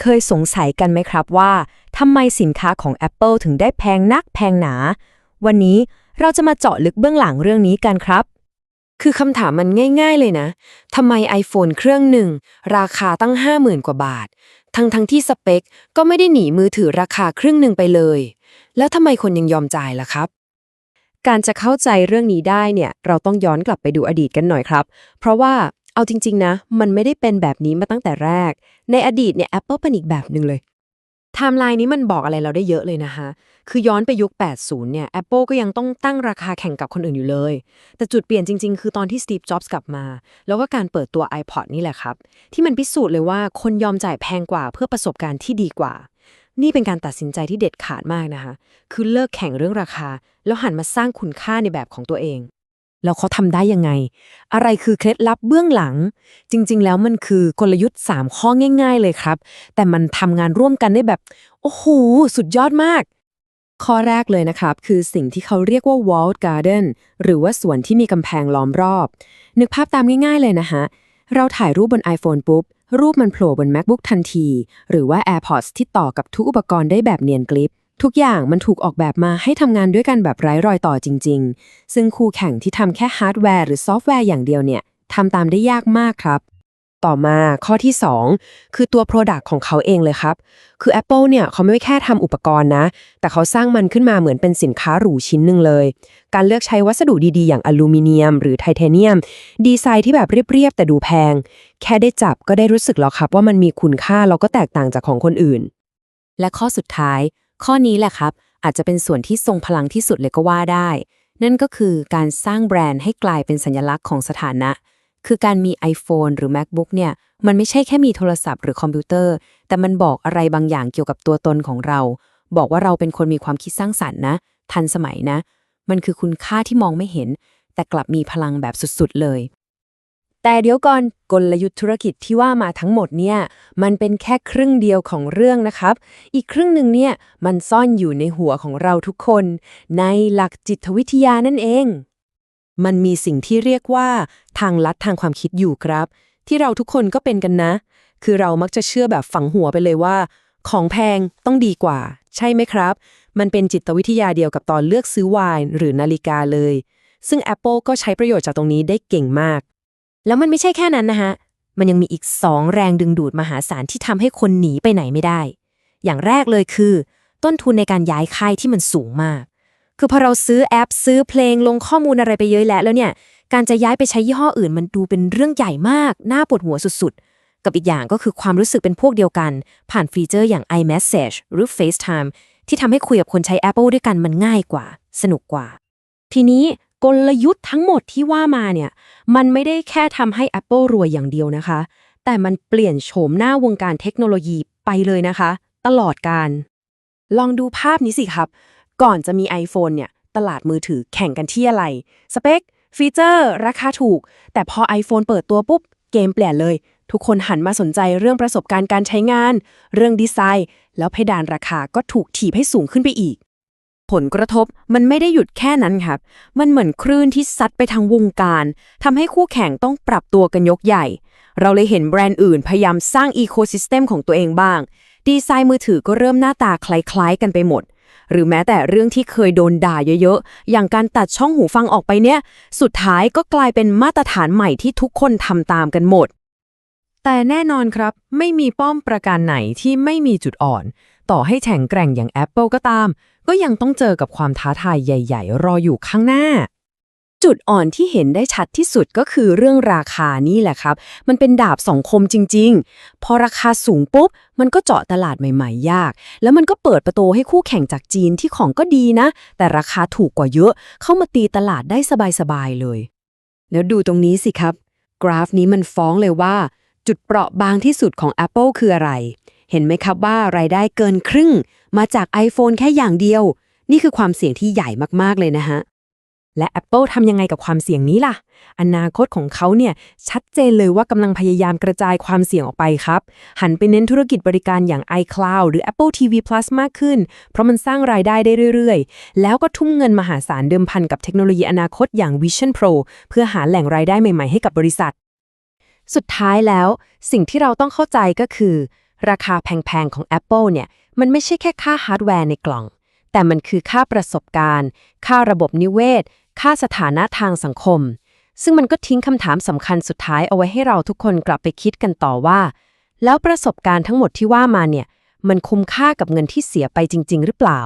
เคยสงสัยกันไหมครับว่าทำไมสินค้าของ Apple ถึงได้แพงนักแพงหนา วันนี้เราจะมาเจาะลึกเบื้องหลังเรื่องนี้กันครับ คือคำถามมันง่าย ๆ เลยนะทำไม iPhone เครื่องหนึ่ง ราคาตั้ง 50,000 กว่าบาท ทั้งทั้งที่สเปค ก็ไม่ได้หนีมือถือราคาครึ่งหนึ่งไปเลย แล้วทำไมคนยังยอมจ่ายล่ะครับการจะเข้าใจเรื่องนี้ได้เนี่ยเราต้องย้อนกลับไปดูอดีตกันหน่อยครับ เพราะว่า เอาจริง ๆ นะ มันไม่ได้เป็นแบบนี้มาตั้งแต่แรก ในอดีตเนี่ย Apple เป็นอีกแบบหนึ่งเลยไทม์ไลน์นี้มันบอกอะไรเราได้เยอะเลยนะคะ คือย้อนไปยุค 80 เนี่ย Apple ก็ยังต้องตั้งราคาแข่งกับคนอื่นอยู่เลย แต่จุดเปลี่ยนจริง ๆ คือตอนที่ Steve Jobs กลับมา แล้วก็การเปิดตัว iPod นี่แหละครับ ที่มันพิสูจน์เลยว่าคนยอมจ่ายแพงกว่าเพื่อประสบการณ์ที่ดีกว่า นี่เป็นการตัดสินใจที่เด็ดขาดมากนะคะ คือเลิกแข่งเรื่องราคา แล้วหันมาสร้างคุณค่าในแบบของตัวเอง แล้วเขาทำได้ยังไง อะไรคือเคล็ดลับเบื้องหลัง จริง ๆ แล้วมันคือกลยุทธ์ 3 ข้อง่าย ๆ เลยครับ แต่มันทำงานร่วมกันได้แบบ โอ้โห สุดยอดมาก ข้อแรกเลยนะครับ คือสิ่งที่เขาเรียกว่า walled garden หรือว่าสวนที่มีกำแพงล้อมรอบ นึกภาพตามง่าย ๆ เลยนะฮะ เราถ่ายรูปบน iPhone ปุ๊บ รูปมันโผล่บน MacBook ทันที หรือว่า AirPods ที่ต่อกับทุกอุปกรณ์ได้แบบเนียนกลิป ทุกอย่างมันถูกออกแบบมาให้ทำงานด้วยกันแบบไร้รอยต่อจริง ๆ ซึ่งคู่แข่งที่ทำแค่ฮาร์ดแวร์หรือซอฟต์แวร์อย่างเดียวเนี่ยทำตามได้ยากมากครับ ต่อมาข้อที่ 2 คือตัว Product ของเขาเองเลยครับ คือ Apple เนี่ยเขาไม่แค่ทำอุปกรณ์นะ แต่เขาสร้างมันขึ้นมาเหมือนเป็นสินค้าหรูชิ้นหนึ่งเลย การเลือกใช้วัสดุดีๆ อย่างอลูมิเนียม หรือไทเทเนียม ดีไซน์ที่แบบเรียบๆแต่ดูแพง แค่ได้จับก็ได้รู้สึกแล้วครับ ว่ามันมีคุณค่าแล้วก็แตกต่างจากของคนอื่น และข้อสุดท้าย ข้อนี้แหละครับ อาจจะเป็นส่วนที่ทรงพลังที่สุดเลยก็ว่าได้ นั่นก็คือการสร้างแบรนด์ให้กลายเป็นสัญลักษณ์ของสถานะ คือการมี iPhone หรือ MacBook เนี่ย มันไม่ใช่แค่มีโทรศัพท์หรือคอมพิวเตอร์ แต่มันบอกอะไรบางอย่างเกี่ยวกับตัวตนของเรา บอกว่าเราเป็นคนมีความคิดสร้างสรรค์นะ ทันสมัยนะ มันคือคุณค่าที่มองไม่เห็น แต่กลับมีพลังแบบสุดๆเลย แต่เดี๋ยวก่อนกลยุทธ์ธุรกิจที่ว่ามาทั้งหมดเนี่ยมันเป็นแค่ครึ่งเดียวของเรื่องนะครับ อีกครึ่งหนึ่งเนี่ยมันซ่อนอยู่ในหัวของเราทุกคน ในหลักจิตวิทยานั่นเอง มันมีสิ่งที่เรียกว่าทางลัดทางความคิดอยู่ครับ ที่เราทุกคนก็เป็นกันนะ คือเรามักจะเชื่อแบบฝังหัวไปเลยว่า ของแพงต้องดีกว่า ใช่ไหมครับ มันเป็นจิตวิทยาเดียวกับตอนเลือกซื้อไวน์หรือนาฬิกาเลย ซึ่ง Apple ก็ใช้ประโยชน์จากตรงนี้ได้เก่งมาก แล้วมันไม่ใช่แค่นั้นนะฮะมันยังมีอีก2แรงดึงดูดมหาศาลที่ทำให้คนหนีไปไหนไม่ได้ อย่างแรกเลยคือ ต้นทุนในการย้ายค่ายที่มันสูงมาก คือพอเราซื้อแอปซื้อเพลงลงข้อมูลอะไรไปเยอะแล้วแล้วเนี่ย การจะย้ายไปใช้ยี่ห้ออื่น มันดูเป็นเรื่องใหญ่มาก น่าปวดหัวสุดๆ กับอีกอย่างก็คือความรู้สึกเป็นพวกเดียวกัน ผ่านฟีเจอร์อย่าง iMessage หรือ FaceTime ที่ทำให้คุยกับคนใช้ Apple ด้วยกันมันง่ายกว่า สนุกกว่า ทีนี้ กลยุทธ์ทั้งหมดที่ว่ามาเนี่ย มันไม่ได้แค่ทำให้ Apple รวยอย่างเดียวนะคะ แต่มันเปลี่ยนโฉมหน้าวงการเทคโนโลยีไปเลยนะคะ ตลอดการ ลองดูภาพนี้สิครับ ก่อนจะมี iPhone เนี่ย ตลาดมือถือแข่งกันที่อะไร สเปค ฟีเจอร์ ราคาถูก แต่พอ iPhone เปิดตัวปุ๊บ เกมเปลี่ยนเลย ทุกคนหันมาสนใจเรื่องประสบการณ์การใช้งาน เรื่องดีไซน์ แล้วเพดานราคาก็ถูกถีบให้สูงขึ้นไปอีก ผลกระทบมันไม่ได้หยุดแค่นั้นครับ มันเหมือนคลื่นที่ซัดไปทางวงการทำให้คู่แข่งต้องปรับตัวกันยกใหญ่ เราเลยเห็นแบรนด์อื่นพยายามสร้างอีโคซิสเต็มของตัวเองบ้าง ดีไซน์มือถือก็เริ่มหน้าตาคล้ายๆกันไปหมด หรือแม้แต่เรื่องที่เคยโดนด่าเยอะๆ อย่างการตัดช่องหูฟังออกไปเนี่ย สุดท้ายก็กลายเป็นมาตรฐานใหม่ที่ทุกคนทำตามกันหมด แต่แน่นอนครับ ไม่มีป้อมประการไหนที่ไม่มีจุดอ่อน ต่อให้แข็งแกร่งอย่าง Apple ก็ตาม ก็ยังต้องเจอกับความท้าทายใหญ่ ๆ รออยู่ข้างหน้า จุดอ่อนที่เห็นได้ชัดที่สุดก็คือเรื่องราคานี่แหละครับ มันเป็นดาบสองคมจริง ๆ พอราคาสูงปุ๊บ มันก็เจาะตลาดใหม่ ๆ ยาก แล้วมันก็เปิดประตูให้คู่แข่งจากจีนที่ของก็ดีนะ แต่ราคาถูกกว่าเยอะ เข้ามาตีตลาดได้สบาย ๆ เลย แล้วดูตรงนี้สิครับ กราฟนี้มันฟ้องเลยว่า จุดเปราะบางที่สุดของ Apple คืออะไร เห็นไหมครับว่ารายได้เกินครึ่ง มาจาก iPhone แค่อย่างเดียว นี่คือความเสี่ยงที่ใหญ่มากๆเลยนะฮะและ Apple ทำยังไงกับความเสี่ยงนี้ล่ะ อนาคตของเขาเนี่ย ชัดเจนเลยว่ากำลังพยายามกระจายความเสี่ยงออกไปครับ หันไปเน้นธุรกิจบริการอย่าง iCloud หรือ Apple TV Plus มากขึ้น เพราะมันสร้างรายได้ได้เรื่อยๆ แล้วก็ทุ่มเงินมหาศาลเดิมพันกับเทคโนโลยีอนาคตอย่าง Vision Pro เพื่อหาแหล่งรายได้ใหม่ๆให้กับบริษัท สุดท้ายแล้ว สิ่งที่เราต้องเข้าใจก็คือ ราคาแพงๆของ Apple เนี่ยมันไม่ใช่แค่ค่าฮาร์ดแวร์ในกล่อง แต่มันคือค่าประสบการณ์ ค่าระบบนิเวศ ค่าสถานะทางสังคม ซึ่งมันก็ทิ้งคำถามสำคัญสุดท้ายเอาไว้ให้เราทุกคนกลับไปคิดกันต่อว่า แล้วประสบการณ์ทั้งหมดที่ว่ามาเนี่ยมันคุ้มค่ากับเงินที่เสียไปจริง ๆ หรือเปล่า